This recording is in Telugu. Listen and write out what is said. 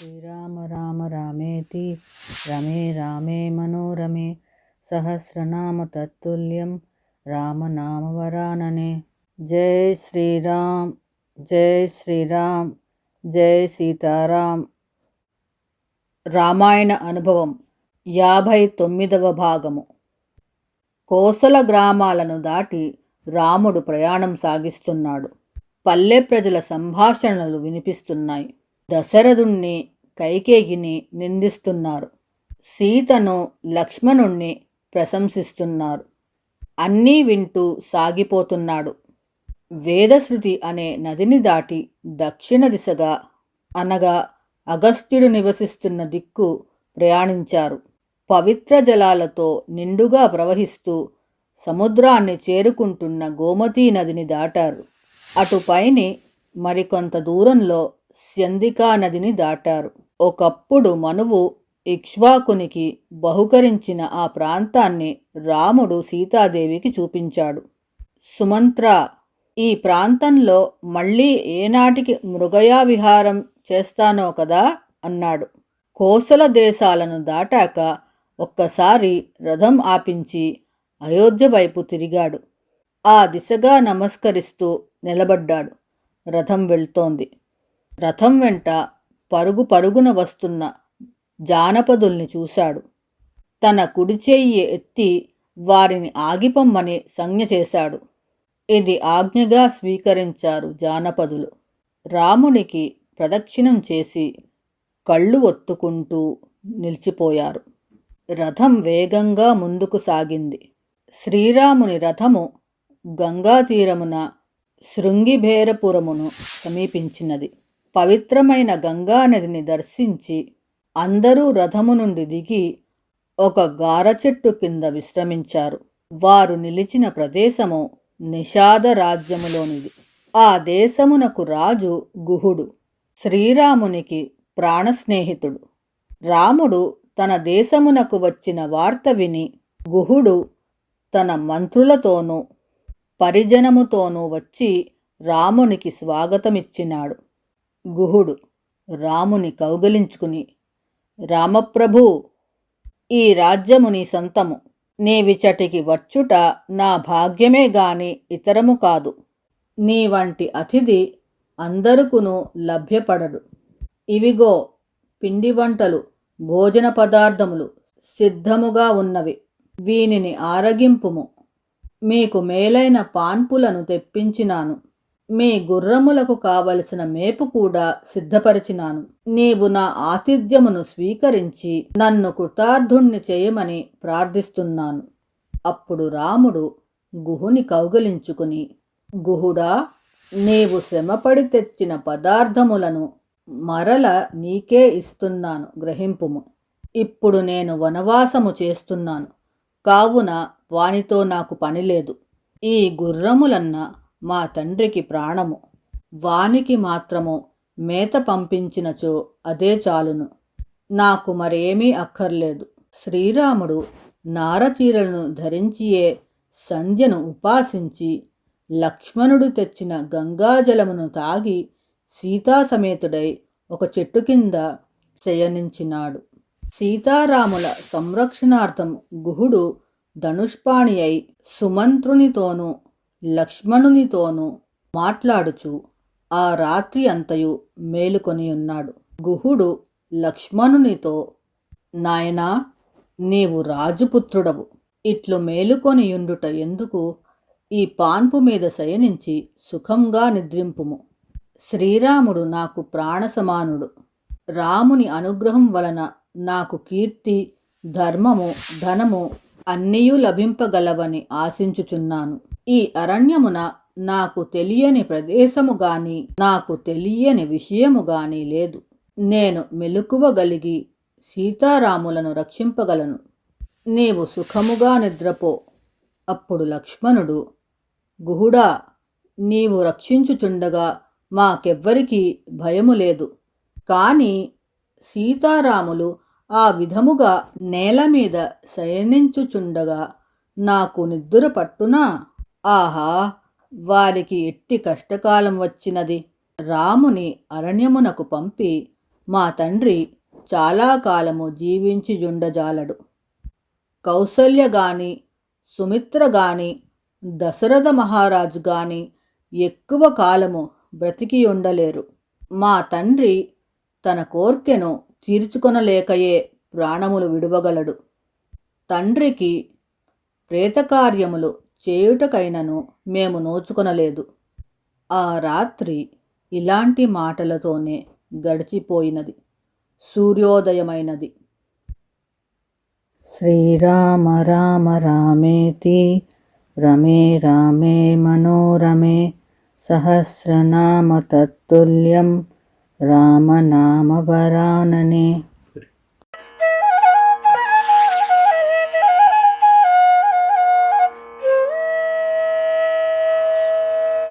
శ్రీరామ రామ రామేతి రమే రామే మనోరమే సహస్రనామ తత్తుల్యం రామనామవరాననే జై శ్రీరామ్ జై శ్రీరామ్ జై సీతారాం రామాయణ అనుభవం యాభై తొమ్మిదవ భాగము. కోసల గ్రామాలను దాటి రాముడు ప్రయాణం సాగిస్తున్నాడు. పల్లె ప్రజల సంభాషణలు వినిపిస్తున్నాయి. దశరథుణ్ణి కైకేయిని నిందిస్తున్నారు. సీతను లక్ష్మణుణ్ణి ప్రశంసిస్తున్నారు. అన్నీ వింటూ సాగిపోతున్నాడు. వేదశృతి అనే నదిని దాటి దక్షిణ దిశగా అనగా అగస్త్యుడు నివసిస్తున్న దిక్కు ప్రయాణించారు. పవిత్ర జలాలతో నిండుగా ప్రవహిస్తూ సముద్రాన్ని చేరుకుంటున్న గోమతీ నదిని దాటారు. అటుపైని మరికొంత దూరంలో స్యందికా నదిని దాటారు. ఒకప్పుడు మనువు ఇక్ష్వాకునికి బహుకరించిన ఆ ప్రాంతాన్ని రాముడు సీతాదేవికి చూపించాడు. సుమంత్ర ఈ ప్రాంతంలో మళ్ళీ ఏనాటికి మృగయా విహారం చేస్తానో కదా? అన్నాడు. కోసల దేశాలను దాటాక ఒక్కసారి రథం ఆపించి అయోధ్య వైపు తిరిగాడు. ఆ దిశగా నమస్కరిస్తూ నిలబడ్డాడు. రథం వెళ్తోంది. రథం వెంట పరుగు పరుగున వస్తున్న జానపదుల్ని చూశాడు. తన కుడి చెయ్యి ఎత్తి వారిని ఆగిపొమ్మని సంజ్ఞ చేశాడు. ఇది ఆజ్ఞగా స్వీకరించారు జానపదులు. రామునికి ప్రదక్షిణం చేసి కళ్ళు ఒత్తుకుంటూ నిలిచిపోయారు. రథం వేగంగా ముందుకు సాగింది. శ్రీరాముని రథము గంగా తీరమున శృంగిభేరపురమును సమీపించినది. పవిత్రమైన గంగానదిని దర్శించి అందరూ రథము నుండి దిగి ఒక గార చెట్టు కింద విశ్రమించారు. వారు నిలిచిన ప్రదేశము నిషాద రాజ్యములోనిది. ఆ దేశమునకు రాజు గుహుడు. శ్రీరామునికి ప్రాణస్నేహితుడు. రాముడు తన దేశమునకు వచ్చిన వార్త విని గుహుడు తన మంత్రులతోనూ పరిజనముతోనూ వచ్చి రామునికి స్వాగతమిచ్చినాడు. గుహుడు రాముని కౌగలించుకుని రామప్రభు ఈ రాజ్యము నీ సొంతము నీవిచటికి వచ్చుట నా భాగ్యమే గాని ఇతరము కాదు. నీ వంటి అతిథి అందరుకును లభ్యపడడు. ఇవిగో పిండి వంటలు భోజన పదార్థములు సిద్ధముగా ఉన్నవి. వీనిని ఆరగింపుము. మీకు మేలైన పాన్పులను తెప్పించినాను. మీ గుర్రములకు కావలసిన మేపు కూడా సిద్ధపరిచినాను. నీవు నా ఆతిథ్యమును స్వీకరించి నన్ను కృతార్థుణ్ణి చేయమని ప్రార్థిస్తున్నాను. అప్పుడు రాముడు గుహుని కౌగలించుకుని గుహుడా నీవు శ్రమపడి తెచ్చిన పదార్థములను మరల నీకే ఇస్తున్నాను గ్రహింపుము. ఇప్పుడు నేను వనవాసము చేస్తున్నాను. కావున వానితో నాకు పనిలేదు ఈ గుర్రములన్న మా తండ్రికి ప్రాణము. వానికి మాత్రము మేత పంపించినచో అదే చాలును. నాకు మరేమీ అక్కర్లేదు. శ్రీరాముడు నారచీరలను ధరించియే సంధ్యను ఉపాసించి లక్ష్మణుడు తెచ్చిన గంగాజలమును తాగి సీతాసమేతుడై ఒక చెట్టు కింద శయనించినాడు. సీతారాముల సంరక్షణార్థం గుహుడు ధనుష్పాణి అయి సుమంత్రునితోనూ లక్ష్మణునితోనూ మాట్లాడుచు ఆ రాత్రి అంతయు మేలుకొని ఉన్నాడు. గుహుడు లక్ష్మణునితో నాయనా నీవు రాజుపుత్రుడవు. ఇట్లు మేలుకొనియుండుట ఎందుకు? ఈ పాన్పు మీద శయనించి సుఖంగా నిద్రింపుము. శ్రీరాముడు నాకు ప్రాణసమానుడు. రాముని అనుగ్రహం వలన నాకు కీర్తి ధర్మము ధనము అన్నీయూ లభింపగలవని ఆశించుచున్నాను. ఈ అరణ్యమున నాకు తెలియని ప్రదేశము గాని నాకు తెలియని విషయము గాని లేదు. నేను మెలకువగలిగి సీతారాములను రక్షింపగలను. నీవు సుఖముగా నిద్రపో. అప్పుడు లక్ష్మణుడు గుహుడా నీవు రక్షించుచుండగా మాకెవ్వరికీ భయము లేదు. కాని సీతారాములు ఆ విధముగా నేల మీద శయనించుచుండగా నాకు నిద్ర పట్టునా? ఆహా వారికి ఎట్టి కష్టకాలం వచ్చినది. రాముని అరణ్యమునకు పంపి మా తండ్రి చాలా కాలము జీవించి జుండజాలడు కౌసల్య గాని సుమిత్ర గాని దశరథ మహారాజు గాని ఎక్కువ కాలము బ్రతికి ఉండలేరు మా తండ్రి తన కోర్కెను తీర్చుకొనలేకయే ప్రాణములు విడువగలడు. తండ్రికి ప్రేతకార్యములు చేయుటకైనను మేము నోచుకొనలేదు. ఆ రాత్రి ఇలాంటి మాటలతోనే గడిచిపోయినది. సూర్యోదయమైనది. శ్రీరామ రామ రామేతి రమే రామే మనోరమే సహస్రనామ తత్తుల్యం రామనామ వరాననే.